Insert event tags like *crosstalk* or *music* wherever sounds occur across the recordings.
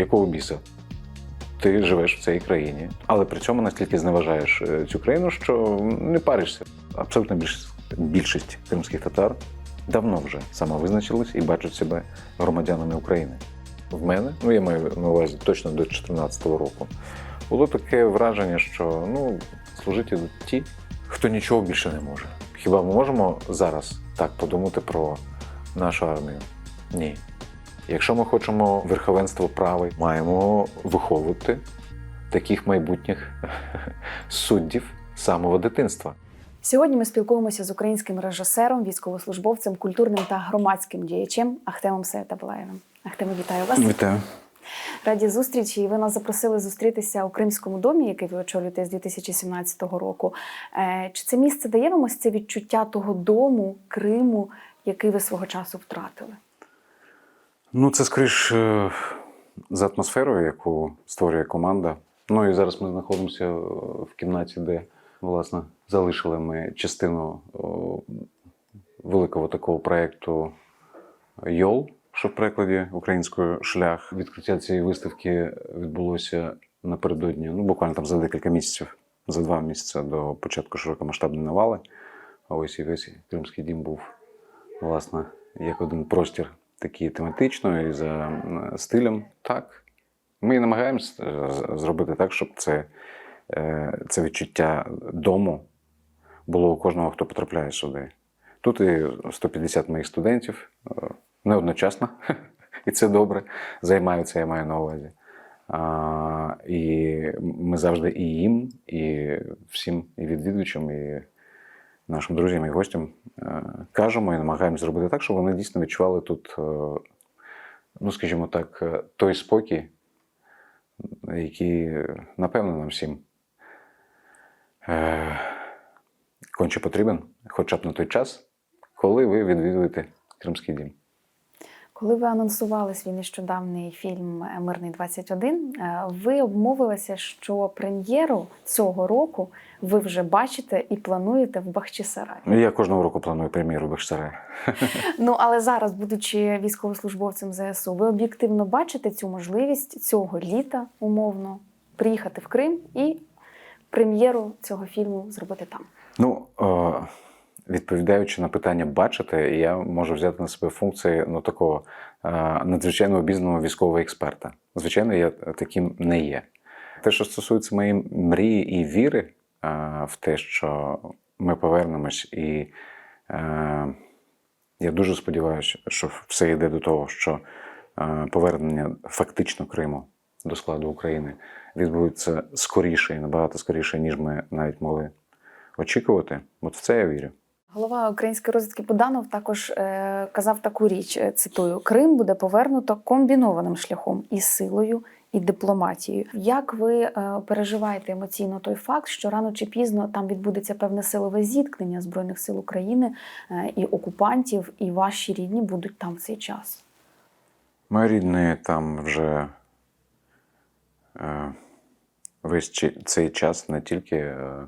якого біса? Ти живеш в цій країні, але при цьому настільки зневажаєш е, цю країну, що не паришся. Абсолютна більшість, більшість кримських татар давно вже самовизначились і бачать себе громадянами України. В мене, ну я маю на увазі точно до 2014 року, було таке враження, що ну, служити ті, хто нічого більше не може. Хіба ми можемо зараз так подумати про нашу армію? Ні. Якщо ми хочемо верховенство права, маємо виховувати таких майбутніх *laughs* суддів з самого дитинства. Сьогодні ми спілкуємося з українським режисером, військовослужбовцем, культурним та громадським діячем Ахтемом Сеятаблаєвим. Ахтеме, вітаю вас. Вітаю. Раді зустрічі. І ви нас запросили зустрітися у Кримському домі, який ви очолюєте з 2017 року. Е, Чи це місце дає вам ось це відчуття того дому, Криму, який ви свого часу втратили? Ну, це скоріш е, за атмосферою, яку створює команда. Ну і зараз ми знаходимося е, в кімнаті, де власне залишили ми частину великого такого проєкту Йол, що в перекладі українською шлях. Відкриття цієї виставки відбулося напередодні, ну буквально там за декілька місяців, за два місяці до початку широкомасштабної навали. А ось і весь Кримський дім був власне як один простір такий тематично і за стилем. Так. Ми намагаємось е, зробити так, щоб це, е, це відчуття дому було у кожного, хто потрапляє сюди. Тут і 150 моїх студентів е, не одночасно, *laughs* і це добре, займаються, я маю на увазі. А, і ми завжди і їм, і всім, і відвідувачам, і нашим друзям і гостям е, кажемо і намагаємося зробити так, щоб вони дійсно відчували тут, е, ну скажімо так, е, той спокій, який, напевно, нам всім конче потрібен, хоча б на той час, коли ви відвідуєте Кримський дім. Коли ви анонсували свій нещодавний фільм Мирний 21, е, ви обмовилися, що прем'єру цього року ви вже бачите і плануєте в Бахчисараї. Ну, Я кожного року планую прем'єру в Бахчисараї. *laughs* Ну але зараз, будучи військовослужбовцем ЗСУ, ви об'єктивно бачите цю можливість цього літа умовно приїхати в Крим і прем'єру цього фільму зробити там. Ну, е, відповідаючи на питання бачити, я можу взяти на себе функції ну, такого е, надзвичайно обізнаного військового експерта. Звичайно, я таким не є. Те, що стосується моєї мрії і віри е, в те, що ми повернемось, і е, я дуже сподіваюся, що все йде до того, що повернення фактично Криму до складу України відбудеться скоріше і набагато скоріше, ніж ми навіть могли очікувати. От в це я вірю. Голова української розвідки Буданов також е, казав таку річ: е, цитую: Крим буде повернуто комбінованим шляхом і силою, і дипломатією. Як ви е, переживаєте емоційно той факт, що рано чи пізно там відбудеться певне силове зіткнення збройних сил України е, і окупантів, і ваші рідні будуть там в цей час? Мої рідні там вже е, весь цей час не тільки е,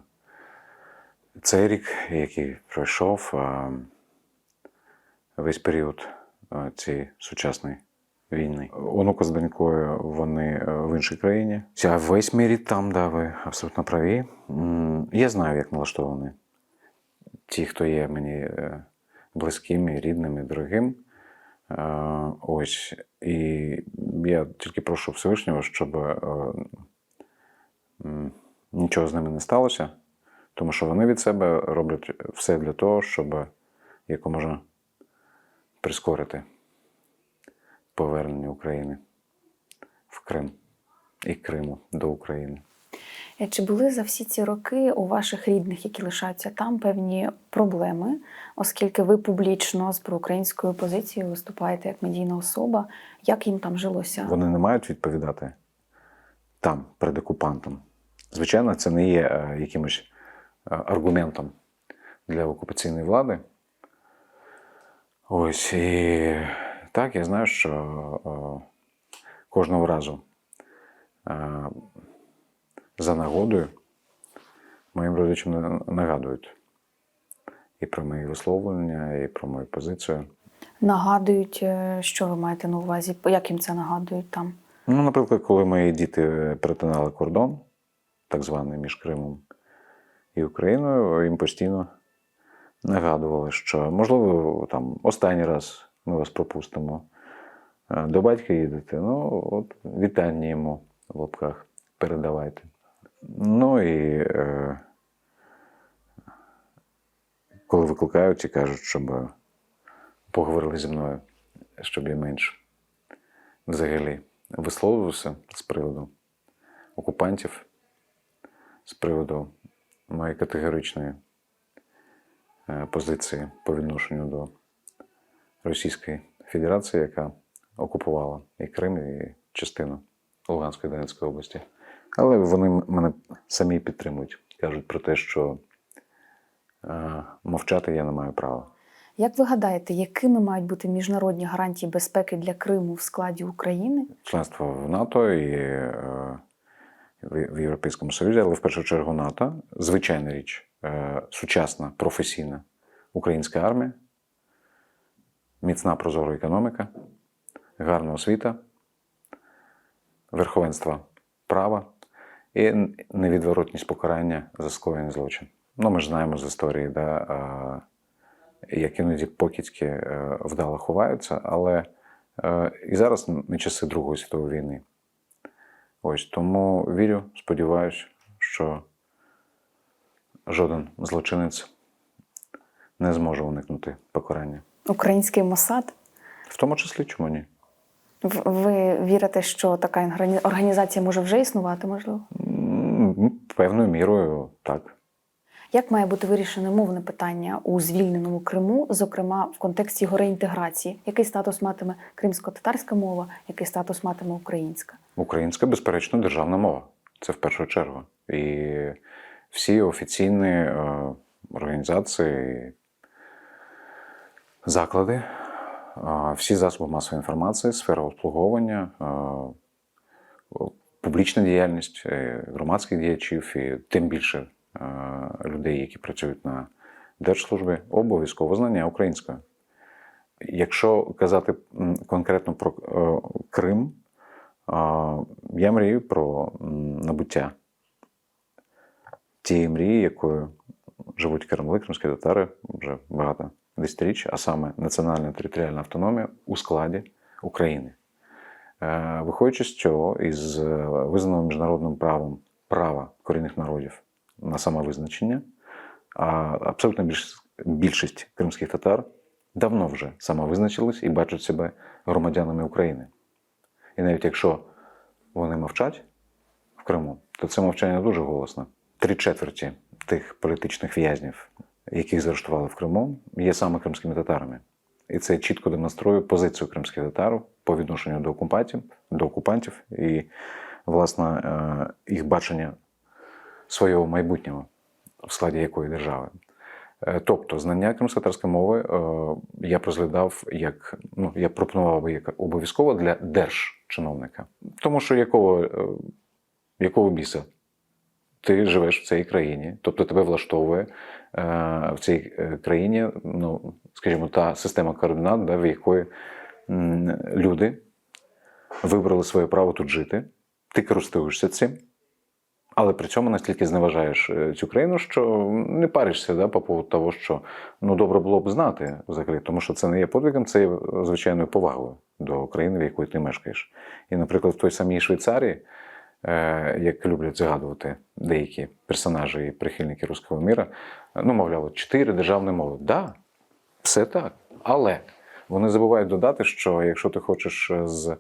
цей рік, який пройшов, весь період цієї сучасної війни. Онука з донькою вони е, в іншій країні. Я весь мій рід там, да, ви абсолютно праві. Я знаю, як налаштовані ті, хто є мені е, близьким, рідним і дорогим. Е, Ось. І я тільки прошу Всевишнього, щоб нічого з ними не сталося, тому що вони від себе роблять все для того, щоб якомога прискорити повернення України в Крим і Криму до України. Е, Чи були за всі ці роки у ваших рідних, які лишаються там, певні проблеми, оскільки ви публічно з проукраїнською позицією виступаєте як медійна особа? Як їм там жилося? Вони не мають відповідати там, перед окупантом. Звичайно, це не є е, якимось аргументом для окупаційної влади. Ось і так, я знаю, що е, кожного разу е, за нагодою моїм родичам на- нагадують і про мої висловлення, і про мою позицію. Нагадують, е, що ви маєте на увазі? Як їм це нагадують там? Ну, наприклад, коли мої діти перетинали кордон, так званий між Кримом і Україною, їм постійно нагадували, що можливо там останній раз ми вас пропустимо. Е, До батька їдете. Ну, от вітання йому в лапках передавайте. Ну і е, коли викликають і кажуть, щоб поговорили зі мною, щоб я менше взагалі висловлювався з приводу окупантів, з приводу моєї категоричної е, позиції по відношенню до Російської Федерації, яка окупувала і Крим, і частину Луганської і Донецької області. Але вони мене самі підтримують, кажуть про те, що е, мовчати я не маю права. Як ви гадаєте, якими мають бути міжнародні гарантії безпеки для Криму в складі України? членство в НАТО і е, в Європейському Союзі, але в першу чергу НАТО. Звичайна річ, е, сучасна професійна українська армія, міцна прозора економіка, гарна освіта, верховенство права і невідворотність покарання за скоєний злочин. Ну, ми ж знаємо з історії, да, е, як іноді покидьки е, вдало ховаються, але і зараз не часи Другої світової війни. Ось тому вірю, сподіваюся, що жоден злочинець не зможе уникнути покарання. Український Мосад? В тому числі чому ні? Ви вірите, що така організація може вже існувати, можливо? Певною мірою так. Як має бути вирішене мовне питання у звільненому Криму, зокрема в контексті його реінтеграції? Який статус матиме кримсько-татарська мова, який статус матиме українська? Українська, безперечно, державна мова. Це в першу чергу. І всі офіційні е, організації, заклади, е, всі засоби масової інформації, сфера обслуговування, е, публічна діяльність е, громадських діячів і тим більше людей, які працюють на держслужбі, обов'язково знання української. Якщо казати конкретно про е, Крим, Я мрію про набуття тієї мрії, якою живуть кремли, кримські татари вже багато десятиріч, а саме національна територіальна автономія у складі України. Е, Виходячи з цього, із е, визнаного міжнародним правом права корінних народів на самовизначення, а абсолютна більшість, кримських татар давно вже самовизначились і бачать себе громадянами України. І навіть якщо вони мовчать в Криму, то це мовчання дуже голосне. Три четверті тих політичних в'язнів, яких заарештували в Криму, є саме кримськими татарами. І це чітко демонструє позицію кримських татар по відношенню до окупантів, до окупантів і, власне, е, їх бачення свого майбутнього в складі якої держави. Е, Тобто, знання кримськотарської мови е, я розглядав як ну я пропонував би як обов'язково для держчиновника. Тому що якого, е, якого біса ти живеш в цій країні, тобто тебе влаштовує в цій країні, ну скажімо, та система координат, да, в якої люди вибрали своє право тут жити, ти користуєшся цим. Але при цьому настільки зневажаєш е, цю країну, що не паришся да, по поводу того, що ну добре було б знати взагалі, тому що це не є подвигом, це є е, звичайною повагою до країни, в якій ти мешкаєш. І, наприклад, в той самій Швейцарії, е, як люблять згадувати деякі персонажі і прихильники руського міра, ну, мовляв, чотири державні мови. Да, все так. Але вони забувають додати, що якщо ти хочеш з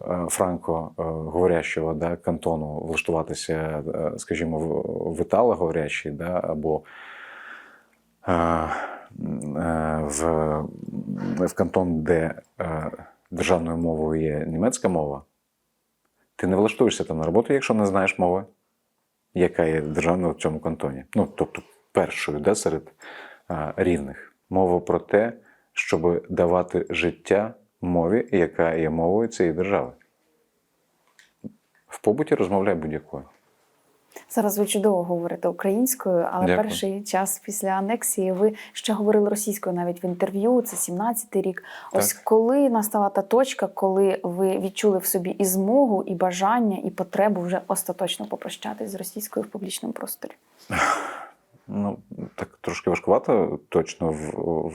франко-говорящого да, кантону влаштуватися, е, скажімо, в- італо-говорящий, да, або е, е, в, в кантон, де е, державною мовою є німецька мова, ти не влаштуєшся там на роботу, якщо не знаєш мови, яка є державною в цьому кантоні. Ну, тобто, першою да, серед е, рівних. Мова про те, щоб давати життя мові, яка є мовою цієї держави. В побуті розмовляй будь-якою. Зараз ви чудово говорите українською, але Дякую. перший час після анексії ви ще говорили російською навіть в інтерв'ю. Це 17-й рік. Ось Так. коли настала та точка, коли ви відчули в собі і змогу, і бажання, і потребу вже остаточно попрощатись з російською в публічному просторі. Ну, так трошки важкувато точно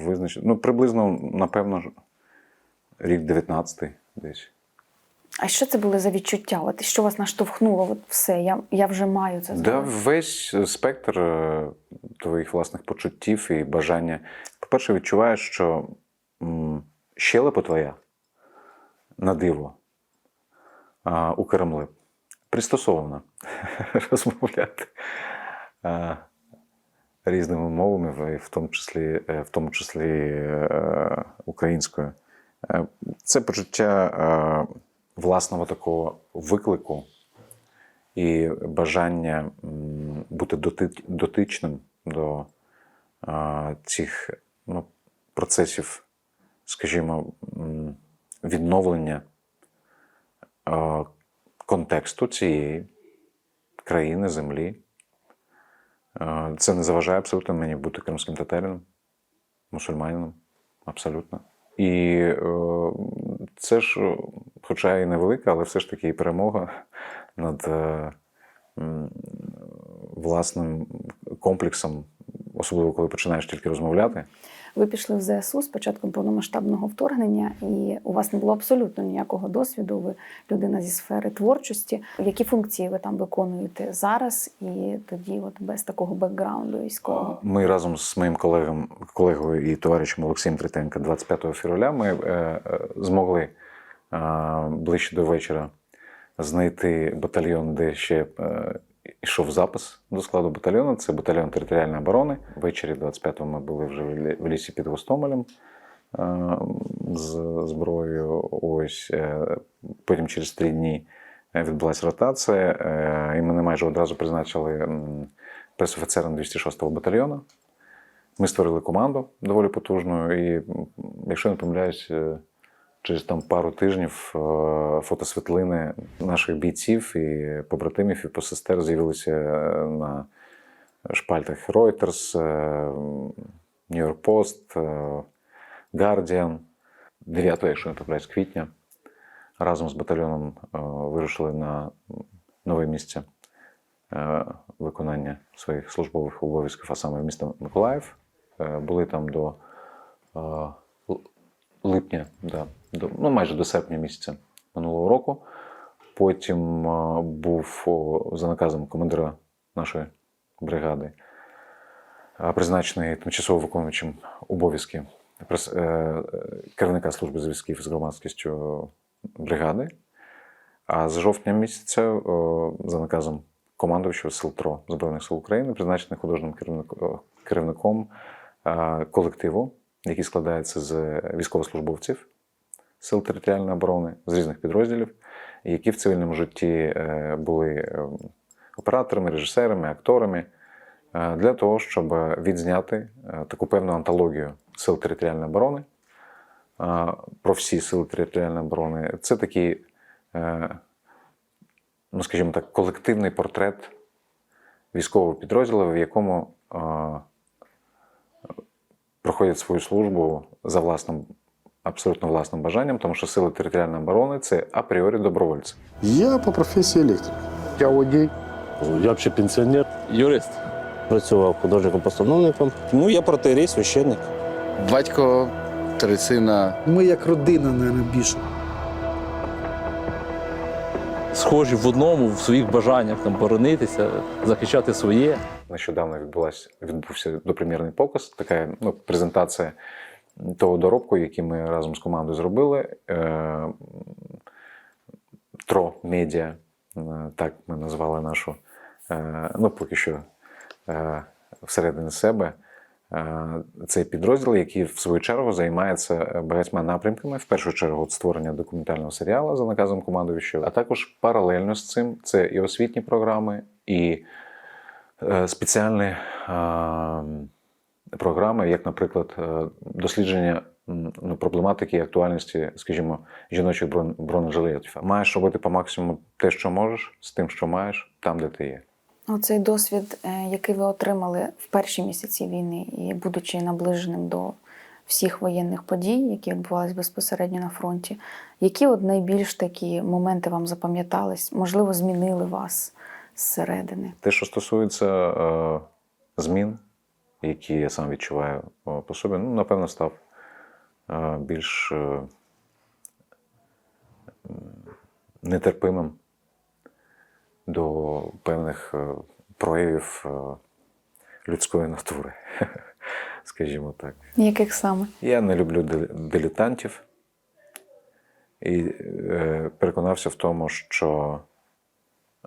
визначити. Ну, приблизно, напевно, рік 19 десь. А що це були за відчуття? От що вас наштовхнуло? От все, я, я вже маю це Да, весь спектр е, твоїх власних почуттів і бажання. По-перше, відчуваєш, що щелепа твоя на диво у Кремлі пристосована *laughs* розмовляти різними мовами, в- тому числі, е, в тому числі е, українською. Е, Це почуття е, власного такого виклику і бажання бути дотичним до цих ну, процесів, скажімо, відновлення контексту цієї країни, землі. Це не заважає абсолютно мені бути кримським татарином, мусульманином, абсолютно. І е, це ж, хоча і невелика, але все ж таки і перемога над е, власним комплексом, особливо коли починаєш тільки розмовляти. Ви пішли в ЗСУ з початком повномасштабного вторгнення, і у вас не було абсолютно ніякого досвіду. Ви людина зі сфери творчості. Які функції ви там виконуєте зараз і тоді, от без такого бекграунду військового? Ми разом з моїм колегом, колегою і товаришем Олексієм Третенко 25 февраля ми е, е, змогли е, ближче до вечора знайти батальйон, де ще е, йшов запис до складу батальйону. Це батальйон територіальної оборони. Ввечері 25-го ми були вже в лісі під Гостомелем е, з зброєю. Ось е, потім через три дні відбулася ротація, е, і мене майже одразу призначили пресофіцером 206-го батальйону. Ми створили команду доволі потужну, і, якщо не помиляюсь, через там пару тижнів е, фотосвітлини наших бійців і побратимів і посестер з'явилися е, на шпальтах Reuters, е, New York Post, Guardian. 9, якщо не помиляюсь, квітня. Разом з батальйоном вирушили на нове місце виконання своїх службових обов'язків, а саме в місто Миколаїв. Були там до липня, до, ну майже до серпня місяця минулого року. Потім е, був за наказом командира нашої бригади, е, призначений тимчасово виконуючим обов'язки е, керівника служби зв'язків з громадськістю бригади. А з жовтня місяця за наказом командуючого сил ТРО Збройних сил України призначений художнім керівником колективу, який складається з військовослужбовців сил територіальної оборони з різних підрозділів, які в цивільному житті е, були е, операторами, режисерами, акторами, е, для того, щоб відзняти таку певну антологію сил територіальної оборони про всі сили територіальної оборони. Це такий, ну скажімо так, колективний портрет військового підрозділу, в якому проходять свою службу за власним, абсолютно власним бажанням, тому що сили територіальної оборони це апріорі добровольці. Я по професії електрик. Я водій. Я взагалі пенсіонер. Юрист. Працював художником-постановником. Ну, я протеерей, священник. Батько, три сина. Ми як родина, мабуть, більше. Схожі в одному в своїх бажаннях там боронитися, захищати своє. Нещодавно відбулась, відбувся допрем'єрний показ, така ну, презентація того доробку, який ми разом з командою зробили. Е, Тро Медіа, е, так ми назвали нашу, е, ну поки що всередині себе. Цей підрозділ, який в свою чергу займається багатьма напрямками. В першу чергу створення документального серіалу за наказом командуючого, а також паралельно з цим це і освітні програми, і спеціальні програми, як, наприклад, е, дослідження ну, проблематики і актуальності, скажімо, жіночих бронежилетів. Маєш робити по максимуму те, що можеш, з тим, що маєш, там, де ти є. Оцей досвід, е, який ви отримали в перші місяці війни, і будучи наближеним до всіх воєнних подій, які відбувалися безпосередньо на фронті, які от найбільш такі моменти вам запам'ятались, можливо, змінили вас зсередини? Те, що стосується е, змін, які я сам відчуваю е, по собі, ну, напевно, став е, більш е, нетерпимим до певних проявів людської натури, *laughs* скажімо так. Яких саме? Я не люблю дил- дилетантів і переконався в тому, що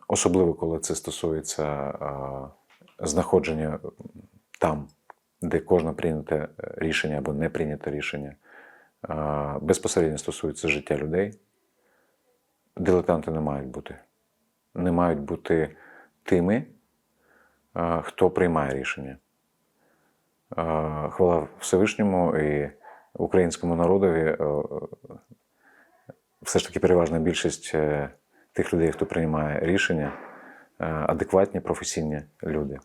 особливо коли це стосується знаходження там, де кожне прийняте рішення або не прийняте рішення е, безпосередньо стосується життя людей, дилетанти не мають бути. Не мають бути тими, е, хто приймає рішення. Е, Хвала Всевишньому і українському народові. е, Все ж таки переважна більшість е, тих людей, хто приймає рішення, е, адекватні, професійні люди.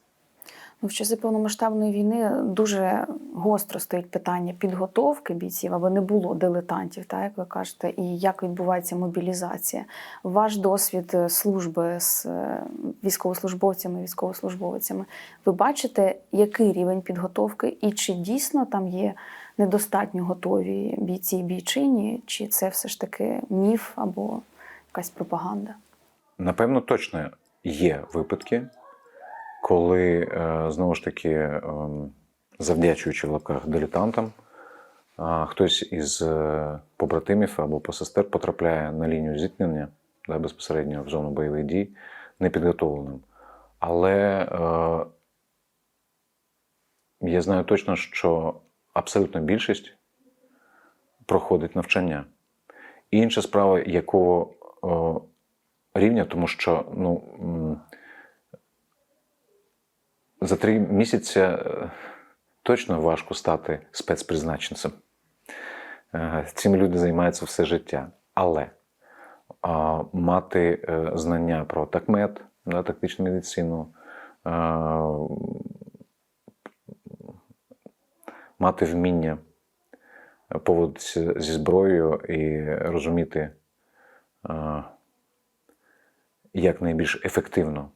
Ну, в часи повномасштабної війни дуже гостро стоїть питання підготовки бійців, аби не було дилетантів, так як ви кажете, і як відбувається мобілізація. Ваш досвід е, служби з е, військовослужбовцями, військовослужбовцями. Ви бачите, який рівень підготовки, і чи дійсно там є недостатньо готові бійці і бійчині, чи це все ж таки міф або якась пропаганда? Напевно, точно є випадки, коли е, знову ж таки, ем, завдячуючи в лапках дилетантам, хтось із е, побратимів або посестер потрапляє на лінію зіткнення да, безпосередньо в зону бойових дій непідготовленим. Але е, я знаю точно, що абсолютна більшість проходить навчання. Інша справа, якого е, рівня, тому що ну, за три місяці е, точно важко стати спецпризначенцем. Е, Цим люди займаються все життя. Але мати е, знання про такмет, тактичну медицину, мати вміння поводитися зі зброєю і розуміти, як найбільш ефективно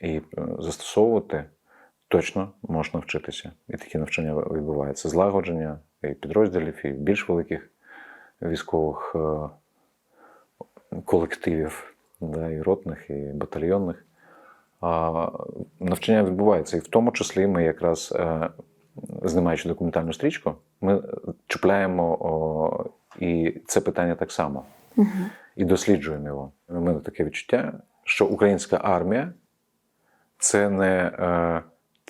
і застосовувати, точно можна вчитися. І такі навчання відбуваються. Злагодження і підрозділів, і більш великих військових е, колективів, да, і ротних, і батальйонних. А, навчання відбувається. І в тому числі ми якраз, е, знімаючи документальну стрічку, ми чіпляємо і це питання так само Угу. і досліджуємо його. У мене таке відчуття, що українська армія це не е,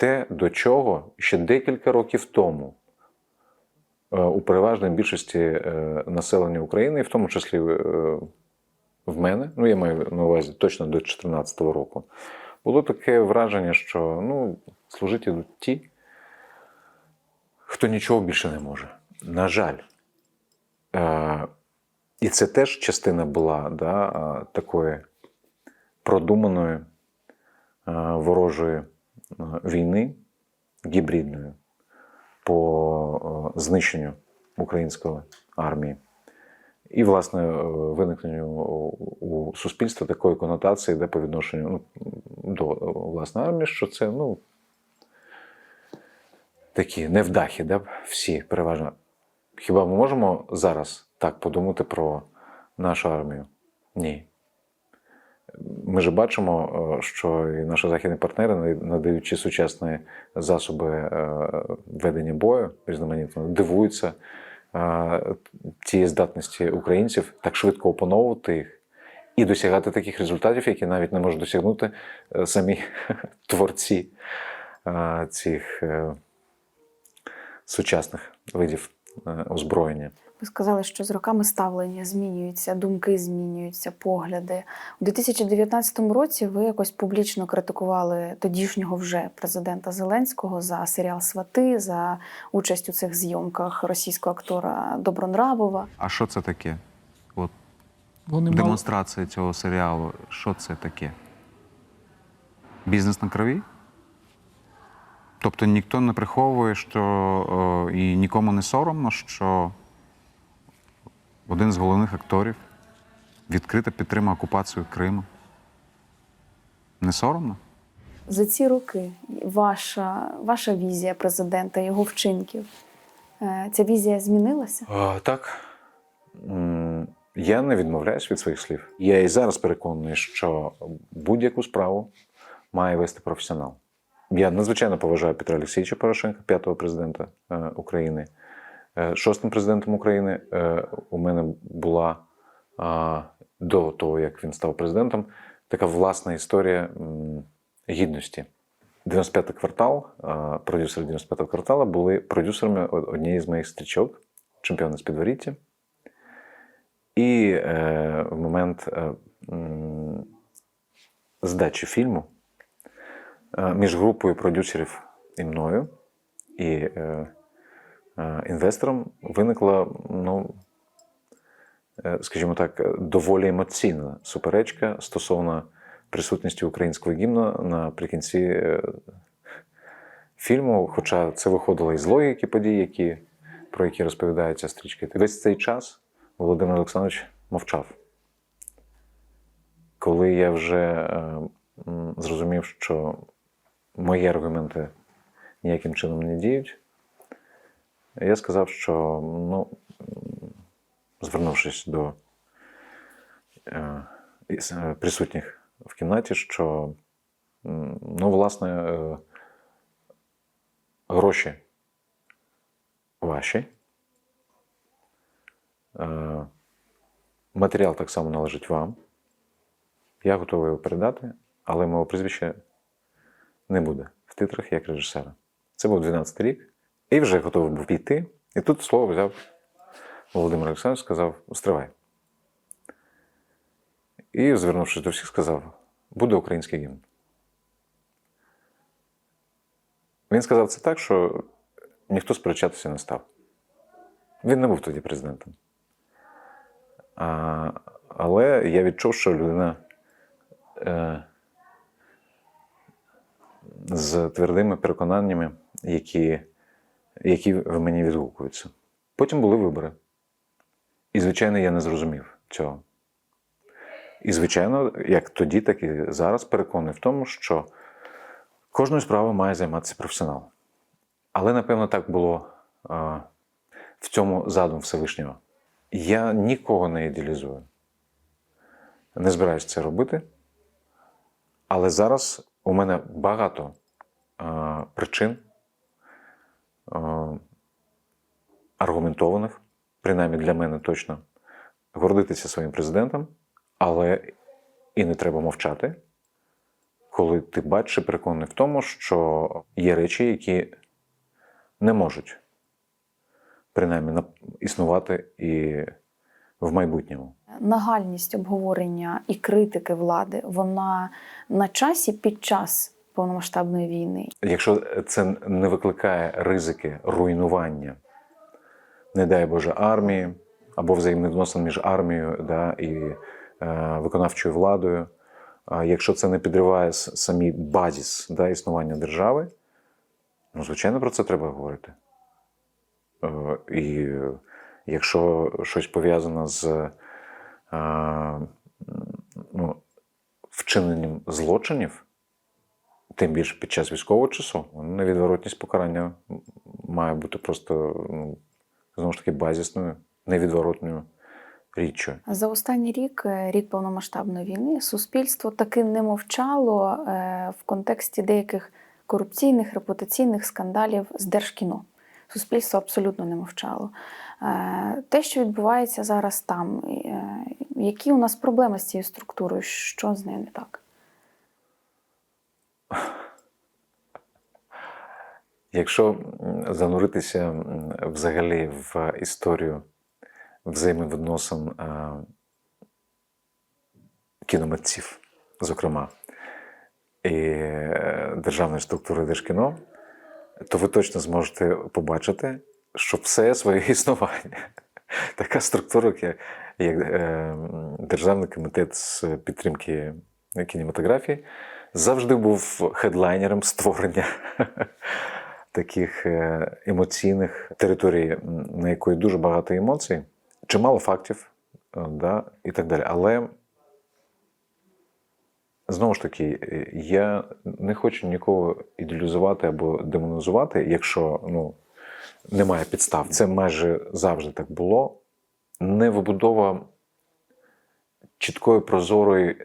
те, до чого ще декілька років тому е, у переважній більшості е, населення України, і в тому числі е, в мене, ну я маю на увазі точно до 2014 року, було таке враження, що ну, служити йдуть ті, хто нічого більше не може. На жаль. І це теж частина була да, такої продуманої ворожої війни гібридної по знищенню української армії. І, власне, е, виникненню у суспільства такої конотації, де по відношенню ну, до е, власне армії, що це ну, такі невдахи, да, всі переважно. Хіба ми можемо зараз так подумати про нашу армію? Ні. Ми ж бачимо, е, що і наші західні партнери, надаючи сучасні засоби е, ведення бою різноманітно, дивуються е, тієї здатності українців так швидко опановувати їх і досягати таких результатів, які навіть не можуть досягнути самі *laughs* творці цих сучасних видів озброєння. Ви сказали, що з роками ставлення змінюються, думки змінюються, погляди. У 2019 році ви якось публічно критикували тодішнього вже президента Зеленського за серіал Свати, за участь у цих зйомках російського актора Добронравова. А що це таке? От Вони мали, демонстрація цього серіалу, що це таке? Бізнес на крові? Тобто ніхто не приховує, що о, і нікому не соромно, що один з головних акторів відкрито підтримав окупацію Криму. Не соромно? За ці роки ваша, ваша візія президента, його вчинків, е, ця візія змінилася? А, так. Я не відмовляюсь від своїх слів. Я і зараз переконаний, що будь-яку справу має вести професіонал. Я надзвичайно поважаю Петра Олексійовича Порошенка, п'ятого президента е, України. Е, Шостим президентом України е, у мене була до того, як він став президентом, така власна історія гідності. 95-й квартал, продюсери 95-го квартала були продюсерами однієї з моїх стрічок, чемпіона з підворіття. І е, в момент е, здачі фільму е, між групою продюсерів і мною і е, е, інвестором виникла, ну, е, скажімо так, доволі емоційна суперечка стосовно присутності українського гімну наприкінці е, фільму. Хоча це виходило із логіки подій, які, про які розповідає ця стрічка. Весь цей час Володимир Олександрович мовчав. Коли я вже зрозумів, що мої аргументи ніяким чином не діють, я сказав, що ну, звернувшись до е, е, присутніх в кімнаті, що ну, власне, е, гроші ваші. Матеріал так само належить вам. Я готовий його передати, але мого прізвища не буде в титрах як режисера. Це був 12 рік, і вже готовий був піти. І тут слово взяв Володимир Олександрович, сказав: стривай. І, звернувшись до всіх, сказав: буде український гімн. Він сказав це так, що ніхто сперечатися не став. Він не був тоді президентом. А, але я відчув, що людина е, з твердими переконаннями, які, які в мені відгукуються. Потім були вибори. І, звичайно, я не зрозумів цього. І, звичайно, як тоді, так і зараз переконаний в тому, що кожною справою має займатися професіонал. Але, напевно, так було а, в цьому задум Всевишнього. Я нікого не ідеалізую. Не збираюся це робити. Але зараз у мене багато а, причин а, аргументованих, принаймні для мене точно, гордитися своїм президентом, але і не треба мовчати, коли ти бачиш і переконаний в тому, що є речі, які не можуть принаймні існувати і в майбутньому. Нагальність обговорення і критики влади вона на часі під час повномасштабної війни. Якщо це не викликає ризики руйнування, не дай Боже, армії або взаємовідносин між армією да, і е, виконавчою владою, а якщо це не підриває самі базіс да, існування держави, ну, звичайно, про це треба говорити. Е, І е, якщо щось пов'язане з е, ну, вчиненням злочинів, тим більше під час військового часу, невідворотність покарання має бути просто ну, знову ж таки базісною, невідворотною річчю. За останній рік, е, рік повномасштабної війни, суспільство таки не мовчало е, в контексті деяких корупційних репутаційних скандалів з Держкіно. Суспільство абсолютно не мовчало. Е, Те, що відбувається зараз там, які у нас проблеми з цією структурою, що з нею не так? Якщо зануритися взагалі в історію взаємовідносин е, кіномитців, зокрема, і е, державної структури Держкіно, то ви точно зможете побачити, що все своє *laughs* існування. Така структура, як, е, Державний комітет з підтримки кінематографії, завжди був хедлайнером створення *laughs* таких е, емоційних територій, на якої дуже багато емоцій, чимало фактів, е, да, і так далі. Але знову ж таки, е, я не хочу нікого ідеалізувати або демонізувати, якщо ну, немає підстав. Це майже завжди так було. Не вибудова чіткої прозорої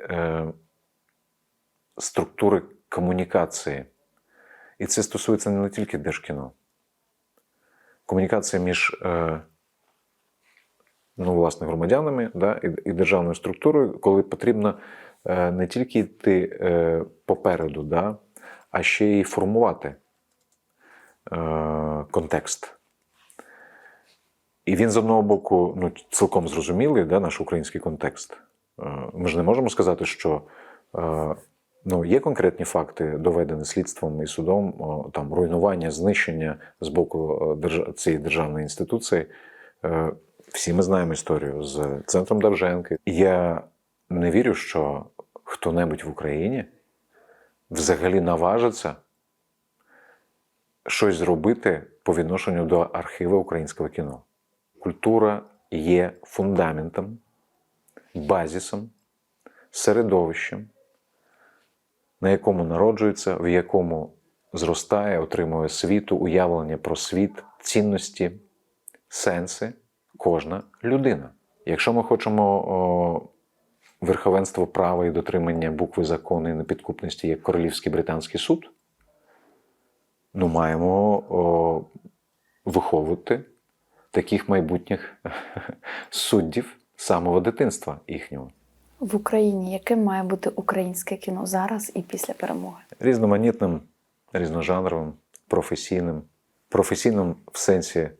структури комунікації. І це стосується не тільки держкіно. Комунікація між е, ну, власне, громадянами да, і, державною структурою, коли потрібно е, не тільки йти е, попереду, да, а ще й формувати контекст. І він з одного боку ну, цілком зрозумілий, да, наш український контекст. Ми ж не можемо сказати, що ну, є конкретні факти, доведені слідством і судом, там, руйнування, знищення з боку цієї державної інституції. Е, Всі ми знаємо історію з центром Довженки. Я не вірю, що хто-небудь в Україні взагалі наважиться щось зробити по відношенню до архіву українського кіно. Культура є фундаментом, базісом, середовищем, на якому народжується, в якому зростає, отримує світу, уявлення про світ, цінності, сенси кожна людина. Якщо ми хочемо о, верховенство права і дотримання букви закону і непідкупності як королівський британський суд, ну маємо о, виховувати таких майбутніх *laughs* суддів самого дитинства їхнього. В Україні яким має бути українське кіно зараз і після перемоги? Різноманітним, різножанровим, професійним. Професійним в сенсі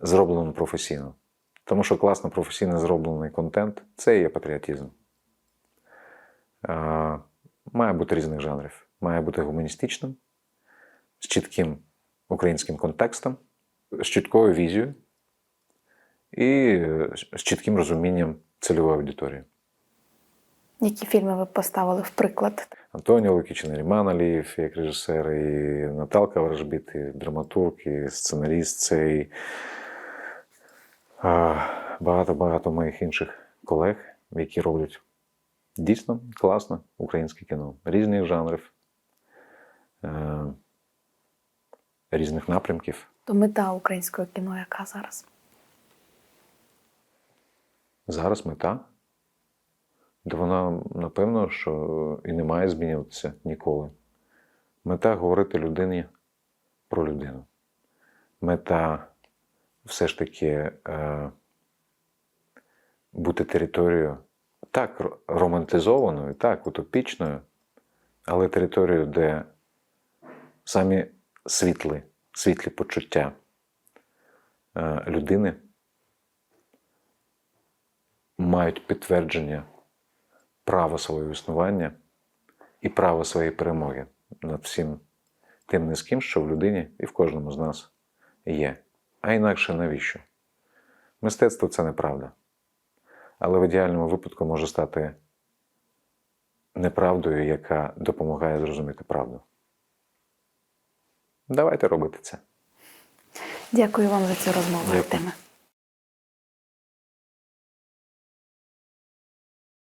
зробленим професійно. Тому що класно професійно зроблений контент це і є патріотизм. Має бути різних жанрів. Має бути гуманістичним, з чітким українським контекстом, з чіткою візією і з чітким розумінням цільової аудиторії. Які фільми ви поставили в приклад? Антоніо Лукіч, Наріман Алієв як режисер, і Наталка Ворожбіт, і драматург, і сценаріст, це і багато-багато моїх інших колег, які роблять дійсно класне українське кіно. Різних жанрів, е, різних напрямків. То мета українського кіно яка зараз? Зараз мета. Де вона, напевно, що і не має змінюватися ніколи. Мета говорити людині про людину. Мета все ж таки е, бути територією так романтизованою, так, утопічною, але територією, де самі світлі, світлі почуття е, людини мають підтвердження права свого існування і права своєї перемоги над всім тим низьким, що в людині і в кожному з нас є. А інакше навіщо? Мистецтво це неправда. Але в ідеальному випадку може стати неправдою, яка допомагає зрозуміти правду. Давайте робити це. Дякую вам за цю розмову. Артеме.